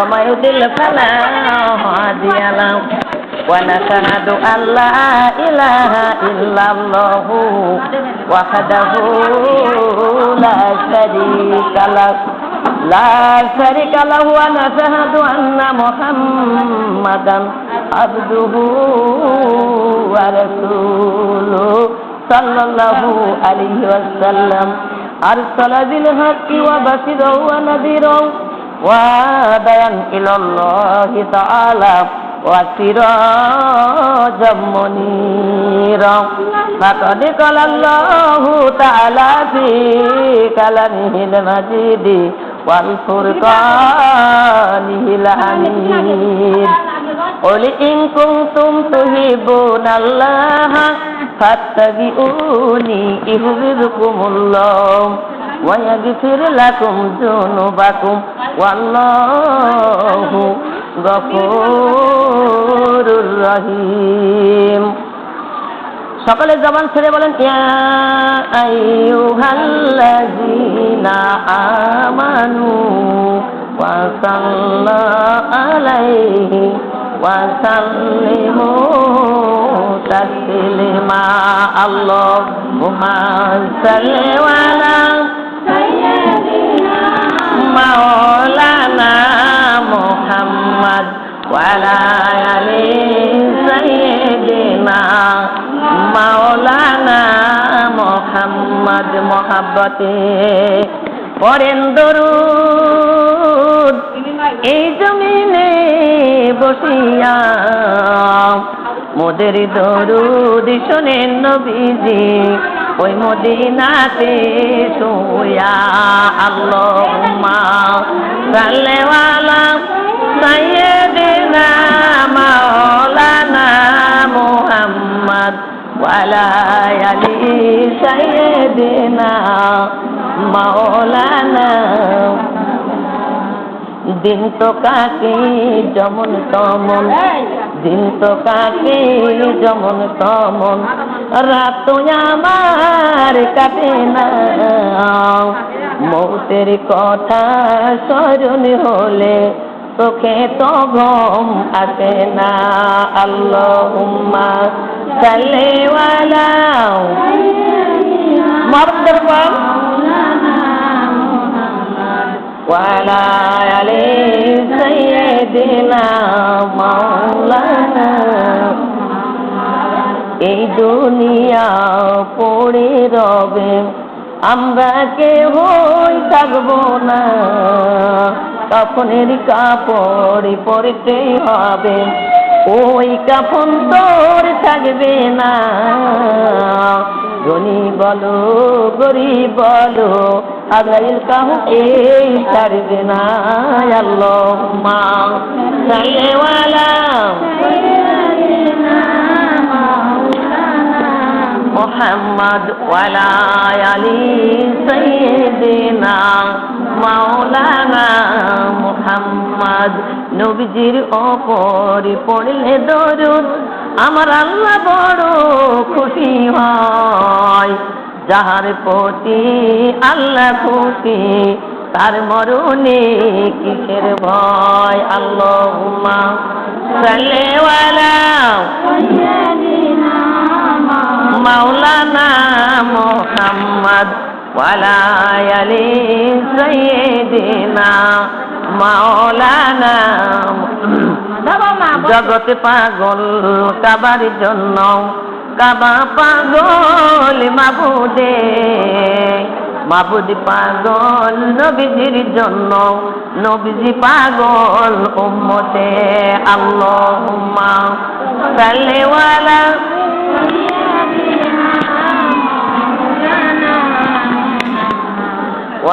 وما يضل فلا هادي له ونشهد أن لا إله إلا الله وحده لا شريك له لا شريك له ونشهد أن محمدا عبده ورسوله صلى الله عليه وسلم أرسل بالحق وبشرا ونذيرا ودعا إلى الله تعالى وسراجا منيرا فقد قال الله تعالى في كلامه المجيد والفرقانه الحميد قل إن كنتم تحبون الله فاتبعوني يحببكم الله ويغفر لكم ذنوبكم والله غفور رحيم সকলে জবান ছেড়ে বলেন ইয়া আইয়ুহাল্লাযীনা আমানু ওয়া সাল্লাল্লাহু আলাইহি ওয়া সাল্লিমু তাসলিমা আল্লাহুম্মা সাল্লি আলা মাওলানা মুহাম্মদ ওয়া আলা আলি সাইয়্যিদিনা মাওলানা মোহাম্মদ মোহাব্বতে পরেন দরুদ, এই জমিনে বসিয়া মোদের দরুদ শোনেন নবীজি। ওই মদিনাতে শুয়া আল্লাহুম্মা সাল্লিওয়ালা সাইয়্যিদিনা মাওলানা মুহাম্মদ ওয়ালা আলি সাইয়্যিদিনা মাওলানা দিন তো কাকে যেমন তমন, দিন তো কাকে যেমন তমন। রাত তো আমার কাটে না মৌতের কথা স্মরণ হলে চোখে তো ঘুম আসে না আল্লাহুম্মা সাল্লি আলা মারদর পাক وعلى آل سيدنا مولانا এই দুনিয়া পড়ে রবে। আমরা কে কেহই থাকব না। কাফনের কাপড় পরতেই হবে। ওই কাফন তোর থাকবে না। ধনী বলো, গরিব বলো, আগাইল কাউকে ছাড়বে না আল্লাহ। মা মোহাম্মদ ওয়ালা আলী সৈয়দিনা মাওলানা মোহাম্মদ। নবীজির ওপরে পড়লে দরুদ, আমার আল্লাহ বড় খুশি হয়। যাহার প্রতি আল্লাহ খুশি, তার মরণে কিসের ভয়? আল্লাহুম্মা সাল্লিওয়ালা মাওলানা মোহাম্মদ ওয়ালা আলি সাইয়্যিদিনা মাওলানা জগতে পাগল কাবার জন্য কাবা পাগল মাবুদে মাবুদ পাগল নবীজির জন্য নবীজি পাগল উম্মতে আল্লাহুম্মা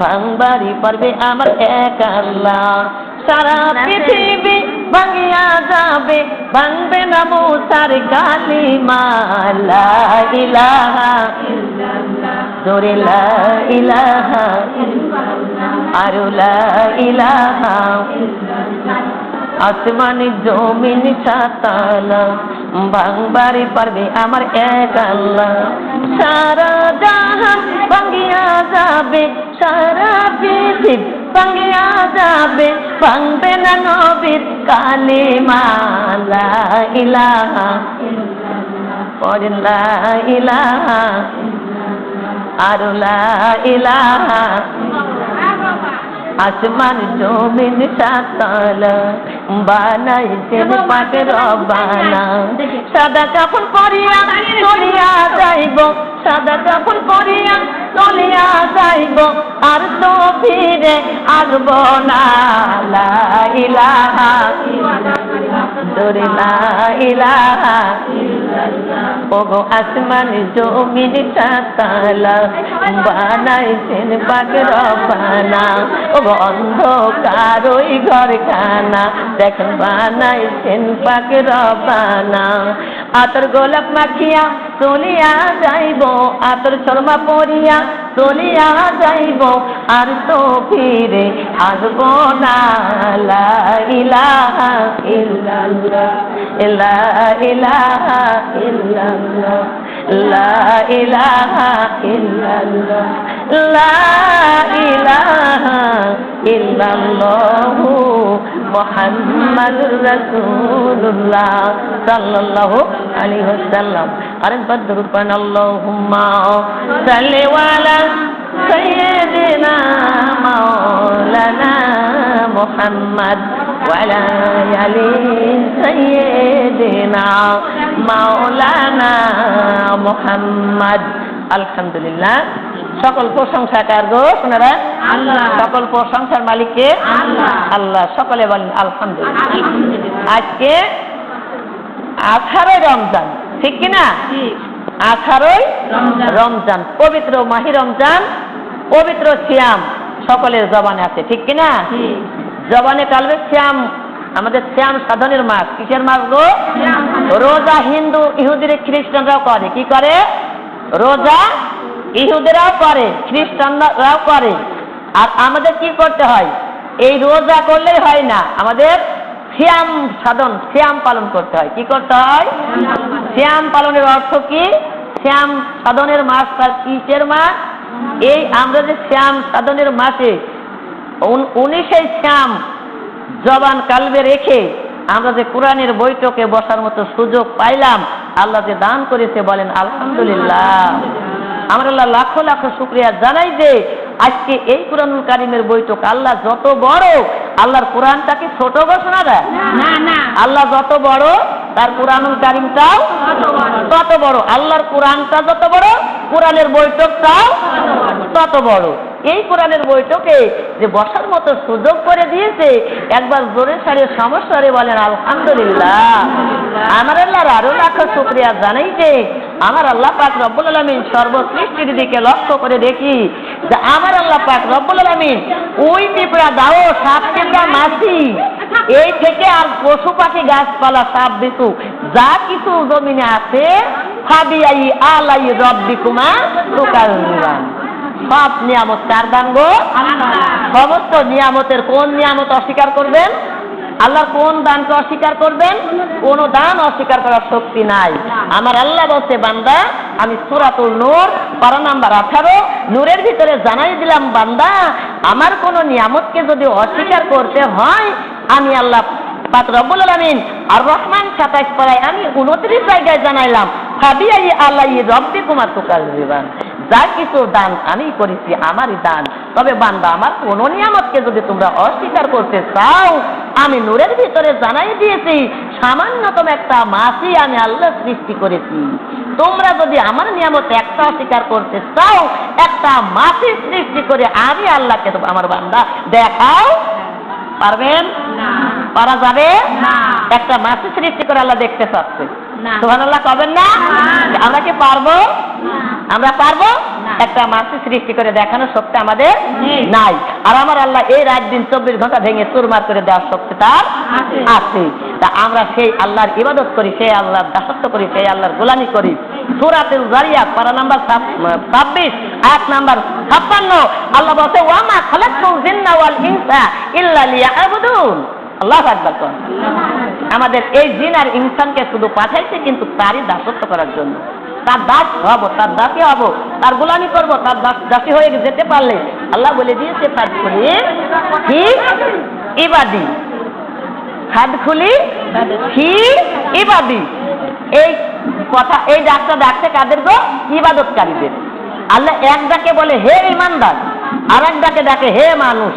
ভাঙবাড়ি পারবে আমার এক আল্লাহ। সারা পৃথিবী ভাঙিয়া যাবে, ভাঙবে না মুসার কালিমা লা ইলাহা জোরে লা ইলাহা আর লা ইলাহা আসমান জমিন সাতালা ভাঙবারে পারবে আমার এক আল্লাহ। সারা জাহান ভাঙিয়া যাবে, সারা পৃথিবী ভাঙিয়া যাবে, ভাঙবে না নবীর কালিমা লা ইলাহা পরে লা আর লা আসমান জমিন সাতাল বানাইছেন পাকের বানা সাদা কাপড় পরিয়া চলিয়া যাইব সাদা কাপড় পরিয়া চলিয়া যাইব আর তো ফিরে আসব না। ইলাহা দরে ইলাহা ওগো আসমান জমিন সাতালা বানাইছেন পাকের বানা ওগো অন্ধকার ওই ঘর খানা দেখেন বানাইছেন পাকের বানা আতর গোলাপ মাখিয়া চলিয়া যাইব, আতর শর্মা পরিয়া চলিয়া যাইব, আর তো ফিরে আসব না, লা ইলাহা ইল্লাল্লাহ। লা ইলাহা ইল্লাল্লাহ, লা ইলাহা ইল্লাল্লাহ, লা ইলাহা ইল্লাল্লাহ মুহাম্মাদুর রাসূলুল্লাহ সাল্লাল্লাহু আলাইহি ওয়াসাল্লাম। আরেকবার দরুদ পড়েন, আল্লাহুম্মা সাল্লি ওয়ালা সাইয়্যিদিনা মাওলানা মুহাম্মদ وعلى آل سيدنا مولانا محمد আলহামদুলিল্লাহ সকল প্রশংসা কার গো শোনারা আল্লাহ। সকল প্রশংসার মালিককে আল্লাহ। আল্লাহ সকলে বলেন আলহামদুলিল্লাহ আলহামদুলিল্লাহ। আজকে আঠারোই রমজান ঠিক কি না ঠিক আঠারোই রমজান। রমজান পবিত্র মাহি রমজান পবিত্র সিয়াম সকলের জবানে আছে ঠিক কি না ঠিক জবানে কালবে শ্যাম, আমাদের শ্যাম সাধনের মাস। কিসের মাস গো? রোজা হিন্দু ইহুদির খ্রিস্টানরাও করে। কি করে? রোজা ইহুদিরাও করে, খ্রিস্টানরাও করে। আর আমাদের কি করতে হয়? এই রোজা করলেই হয় না। আমাদের শ্যাম সাধন, শ্যাম পালন করতে হয়। কি করতে হয়? শ্যাম পালনের অর্থ কি? শ্যাম সাধনের মাস তার কিসের মাস? এই আমরা যে শ্যাম সাধনের মাসে উন- উনিশে শ্যাম জবান কালবে রেখে আমরা যে কোরআনের বৈঠকে বসার মতো সুযোগ পাইলাম আল্লাহ যে দান করেছে বলেন আলহামদুলিল্লাহ। আমরা আল্লাহ লাখো লাখো শুক্রিয়া জানাই যে আজকে এই কোরআনুল কারিমের বৈঠক আল্লাহ যত বড় আল্লাহর কোরআনটাকে ছোট ঘোষণা দেয়। না না আল্লাহ যত বড় তার কোরআনুল কারিমটাও তত বড়। তত বড়। আল্লাহর কোরআনটা যত বড় কোরআনের বৈঠকটাও তত বড়। এই কোরআনের বৈঠকে যে বসার মতো সুযোগ করে দিয়েছে, একবার জোরে সারিয়ে সমস্যারে বলেন, আলহামদুলিল্লাহ। আমার আল্লাহর আরও লাখ শুক্রিয়া জানাই যে, আমার আল্লাহ পাক রব্বুল আলমিন সর্বসৃষ্টির দিকে লক্ষ্য করে দেখি যে, আমার আল্লাহ পাক রব্বুল আলমিন ওই পিঁপড়া দাও, সাপ পিঁপড়া মাছি। এই থেকে আর পশু পাখি গাছপালা, সাপ বিছু, যা কিছু জমিনে আছে ফাবিয়াই আলাই রব্বিকুমা তুকাল্লিবান। সব নিয়ামত কার দান গো সমস্ত নিয়ামতের কোন নিয়ামত অস্বীকার করবেন? আল্লাহর কোন দানকে অস্বীকার করবেন? কোন দান অস্বীকার করার শক্তি নাই। আমার আল্লাহ বলছে বান্দা আমি সুরাতুল নূর পারা নাম্বার আঠারো নূরের ভিতরে জানাই দিলাম বান্দা আমার কোন নিয়ামতকে যদি অস্বীকার করতে হয় আমি আল্লাহ পাক রব্বুল আলামিন আর রহমান সাতাইশ পাড়ায় আমি উনত্রিশ জায়গায় জানাইলাম ফাবিয়াই আল্লাহ রব্বি কুমার তুকাল যা কিছু দান আমি করেছি আমারই দান। তবে বান্দা আমার কোন নিয়ামতকে যদি তোমরা অস্বীকার করতে চাও আমি নূরের ভিতরে জানাই দিয়েছি সামান্যতম একটা মাছই আমি আল্লাহ সৃষ্টি করেছি। তোমরা যদি আমার নিয়ামত একটা অস্বীকার করতে চাও একটা মাছি সৃষ্টি করে আমি আল্লাহকে আমার বান্দা দেখাও। পারবেন? পারা যাবে? একটা মাছি সৃষ্টি করে আল্লাহ দেখতে চাচ্ছে। না। সুবহানাল্লাহ কবেন না। আমরা কি পারব? আমরা পারব? একটা মাসি সৃষ্টি করে দেখানোর শক্তি আমাদের নাই। আর আমার আল্লাহ এই রাত দিন চব্বিশ ঘণ্টা ভেঙে চুরমার করে দেওয়ার শক্তি তার আছে। তা আমরা সেই আল্লাহর ইবাদত করি সেই আল্লাহর দাসত্ব করি সেই আল্লাহর গোলামি করি। সুরাতুল জারিয়া পারা নাম্বার ছাব্বিশ আয়াত নাম্বার ছাপ্পান্ন। আল্লাহ বলছে ওয়ামা খালাকুল জিন্না ওয়াল ইনসা ইল্লা লিয়াবুদুন। আল্লাহ আকবার আমাদের এই জিন আর ইনসানকে শুধু পাঠাইছে কিন্তু তারই দাসত্ব করার জন্য। তার দাস হব, তার দাসী হব, তার গোলামি করব, তার দাস দাসী হয়ে যেতে পারলে আল্লাহ বলে দিয়েছে, তার খুলি কি ইবাদি। হাত খুলি কি ইবাদি। এই কথা, এই ডাকটা ডাকতে কাদের গো? ইবাদতকারীদের। আল্লাহ এক ডাকে বলে, হে ইমানদার। আর এক ডাকে ডাকে, হে মানুষ।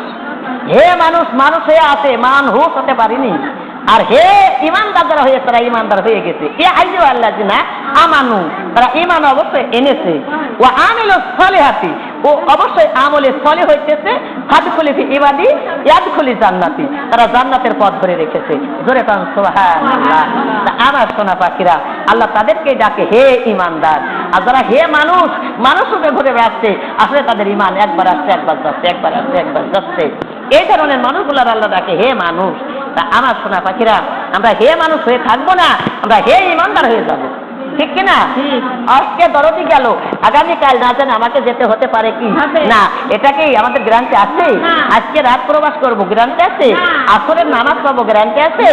হে মানুষ মানুষ হয়ে আছে মানুষ হতে পারিনি। আর হে ইমানদার যারা হয়ে, তারা ইমানদার হয়ে গেছে। এ আইজু আল্লাহ না আমানু, তারা ইমান অবশ্যই এনেছে। ও আমিল সলেহাতি, ও অবশ্যই আমলে সলে হইতেছে। হাদ খুলিফি ইবাদি ইয়াদ খুলি জান্নাতি। তারা জান্নাতের পথ ধরে রেখেছে। জোরে কান, সুবহানাল্লাহ। আমার সোনা পাখিরা, আল্লাহ তাদেরকে ডাকে, হে ইমানদার। আর যারা হে মানুষ মানুষ রূপে ঘুরে বেড়াচ্ছে, আসলে তাদের ইমান একবার আসছে, একবার যাচ্ছে, একবার আসছে, একবার যাচ্ছে। এই ধরনের মানুষগুলোর আল্লাহ ডাকে, হে মানুষ। তা আমার সোনা পাখিরা, আমরা হে মানুষ হয়ে থাকব না, আমরা হে ইমানদার হয়ে যাব। ঠিক কিনা। আজকে দরদি গেল। আগামীকাল না জানে আমাকে যেতে হতে পারে কি? না এটা কি আমাদের গ্রান্টে আছে? আজকে রাত প্রবাস করব গ্রান্টে আছে। আসরের নামাজ পাবো গ্রান্টে আছে?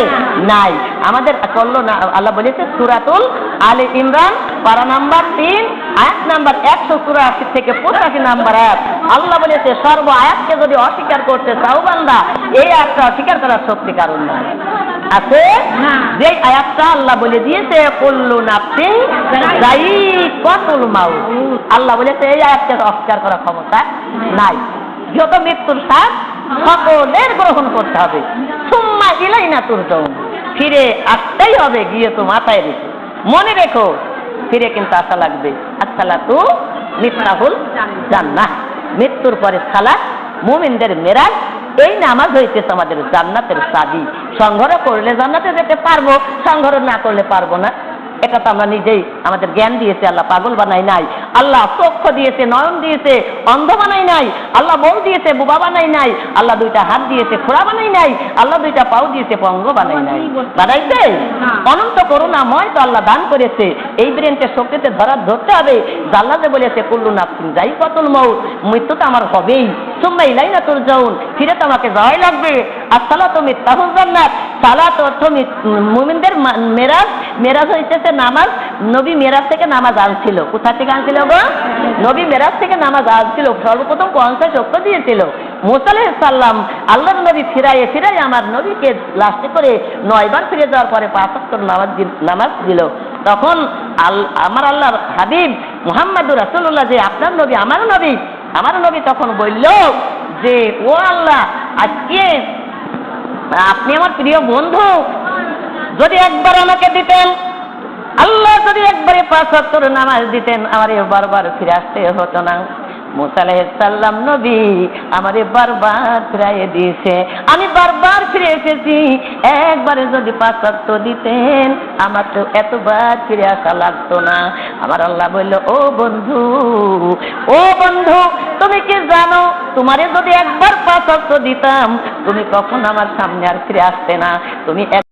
নাই। আমাদের করল না আল্লাহ বলেছে সুরাতুল আলী ইমরান পারা নাম্বার তিন আয়াত নাম্বার একশো চুরাশি থেকে পঁচাশি নাম্বার আয়াত। আল্লাহ বলেছে সর্ব আয়াতকে যদি অস্বীকার করতে চাও বান্দা এই আয়াতটা অস্বীকার করার শক্তি কারণ না আছে? না। যে আয়াতটা আল্লাহ বলে দিয়েছে কুল্লু নাফসিন যায়িকাতুল মাউত। আল্লাহ বলেছে এই আয়াতকে অস্বীকার করার ক্ষমতা নাই। যত মৃত্যুর স্বাদ সকলের গ্রহণ করতে হবে। সুম্মা ইলাইনা তুরজাউন। ফিরে আসতেই হবে গিয়ে তো মাথায় রেখে। মনে রেখো ফিরে কিন্তু আসা লাগবে। আসসালা তু মিথ্যাহুল জান্নাহ। মৃত্যুর পরে সালা মুমিনদের মেরাজ। এই নামাজ হইতেছে আমাদের জান্নাতের সাদি সংঘর করলে জান্নাতে যেতে পারব, সংঘর না করলে পারব না। এটা তো আমরা নিজেই আমাদের জ্ঞান দিয়েছে, আল্লাহ পাগল বানাই নাই। আল্লাহ চক্ষু দিয়েছে নয়ন দিয়েছে অন্ধ বানাই নাই আল্লাহ বউ দিয়েছে বুবা বানাই নাই আল্লাহ দুইটা হাত দিয়েছে খোড়া বানাই নাই আল্লাহ দুইটা পাও দিয়েছে পঙ্গ বানাই নাই। বানাইছে? না। অনন্ত করুণাময় তো আল্লাহ দান করেছে। এই ব্রেনকে শক্তিতে ধরার ধরতে হবে। জাল্লা যে বলেছে কুল্লু নাফসিন যাই কতল মৌ মৃত্যু তো আমার হবেই। সুম্মা ইলাই না তোর যাউন ফিরে তো আমাকে যাওয়াই লাগবে। আর সালা তুমি মিথ্যাহুল জান্নাত সালা তো মিথ- মুমিনদের মেরাজ মেরাজ হইতেছে নামাজ। নবী মেরাজ থেকে নামাজ আনছিল। কোথা থেকে আনছিল গো। নবী মেরাজ থেকে নামাজ আনছিল সর্বপ্রথম পঞ্চাশ অক্ষ দিয়েছিল। মোসালেহ সাল্লাম আল্লাহর নবী ফিরাইয়ে ফিরাই আমার নবীকে লাস্টে করে নয়বার ফিরে যাওয়ার পরে পাঁচ অক্টর নামাজ নামাজ দিল। তখন আল- আমার আল্লাহর হাবিব মুহাম্মাদুর রাসূলুল্লাহ যে আপনার নবী, আমার নবী আমার নবী তখন বলল যে, ও আল্লাহ, আজকে আপনি আমার প্রিয় বন্ধু, যদি একবার আমাকে দিতেন আল্লাহ যদি একবারে পাঁচ অক্টর নামাজ দিতেন, আমার বারবার ফিরে আসতে হতো না। মুসালাম নবী, আমারে বারবার ফিরাইয়ে দিয়েছে। আমি বারবার ফিরে এসেছি। একবারে যদি অক্ট দিতেন, আমার তো এতবার ফিরে আসা লাগতো না। আমার আল্লাহ বলল, ও বন্ধু ও বন্ধু, তুমি কি জানো, তোমারে যদি একবার অক্ট দিতাম, তুমি কখন আমার সামনে আর ফিরে আসতে না। তুমি